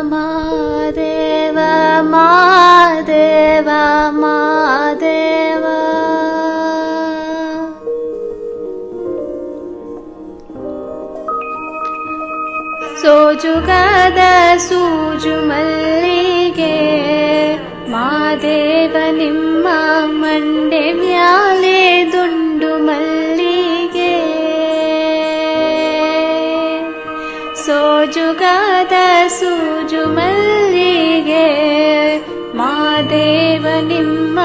देव मादेवा मादेवाोजु कदा सूजुमलि गे मा देवानिम्मा मण्डिम्य ಸೂಜು ಮಲ್ಲಿಗೆ ಮಾದೇವ ನಿಮ್ಮ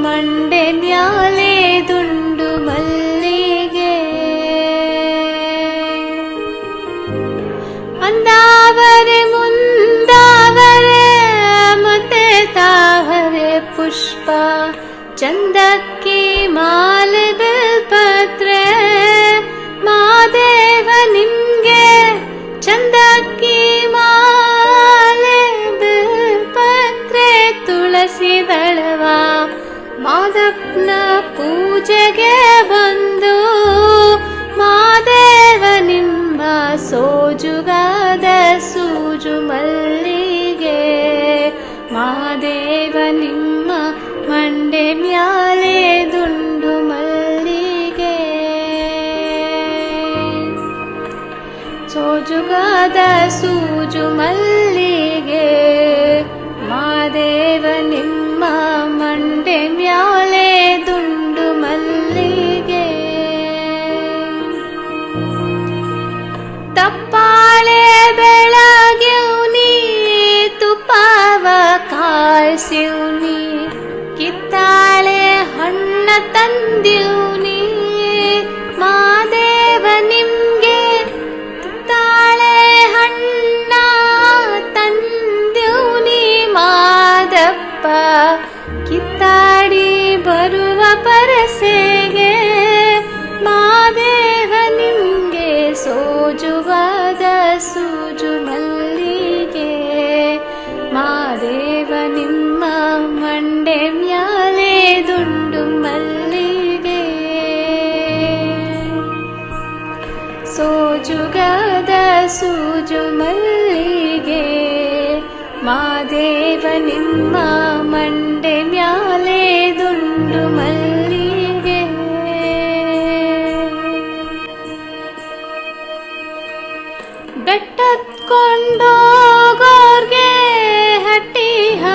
ಮಂಡೆ ಮ್ಯಾಲೆ ದುಂಡು ಮಲ್ಲಿಗೆ ಅಂದಾವರೆ ಮುಂದಾವರೆ ಮತ್ತೆ ತಾವರೆ ಪುಷ್ಪ ಚಂದಕ್ಕಿ ಮಾಲೆ ಬಿಲ್ಪತ್ರೆ ಮಾದೇವ ನಿಮ್ಗೆ ದಳವ ಮಾದಪ್ಪನ ಪೂಜೆಗೆ ಬಂದು ಮಾದೇವ ನಿಂಬ ಸೋಜುಗಾದ ಸೂಜು ಮಲ್ಲಿಗೆ, ಮಾದೇವ ನಿಮ್ಮ ಮಂಡೆ ಮ್ಯಾಲೆ ದುಂಡು ಮಲ್ಲಿಗೆ. ಸೋಜುಗಾದ ಸೂಜು ಮಲ್ಲಿಗೆ, ಮಾದೇವ ನಿಮ್ಮ ಮ್ಯಾಲೆ ದುಂಡು ಮಲ್ಲಿಗೆ. ತಪ್ಪಾಳೆ ಬೆಳಗ್ಯವ್ನಿ ತುಪ್ಪವ ಕಾಯ್ಸಿವ್ನಿ ಕಿತ್ತಾಳೆ ಹಣ್ಣ ತಂದಿವ್ನಿ ಮಾದೇವ ನಿಮ್ಗೆ. ಕಿತ್ತಾಳೆ ಹಣ್ಣ ತಂದಿವ್ನಿ ಮಾದಪ್ಪ. ಮಂಡೆ ಮ್ಯಾಲೆ ದುಂಡು ಮಲ್ಲಿಗೆ ಸೋಜುಗಾದ ಸೂಜು ಮಲ್ಲಿಗೆ ಮಾದೇವ ನಿಮ್ಮ ಮಂಡೆ ಮ್ಯಾಲೆ ದುಂಡು ಮಲ್ಲಿಗೆ ಬೆಟ್ಟತ್ಕೊಂಡೋಗೋರ್ಗೆ ಹಟ್ಟಿ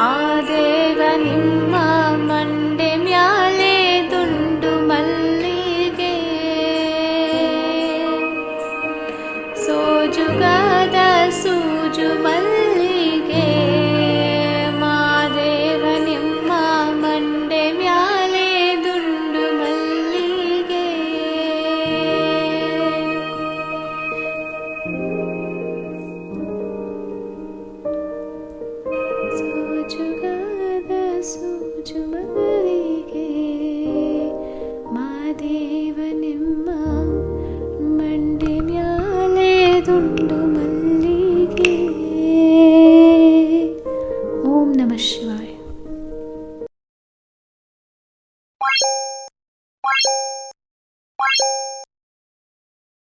आजेवनि 失败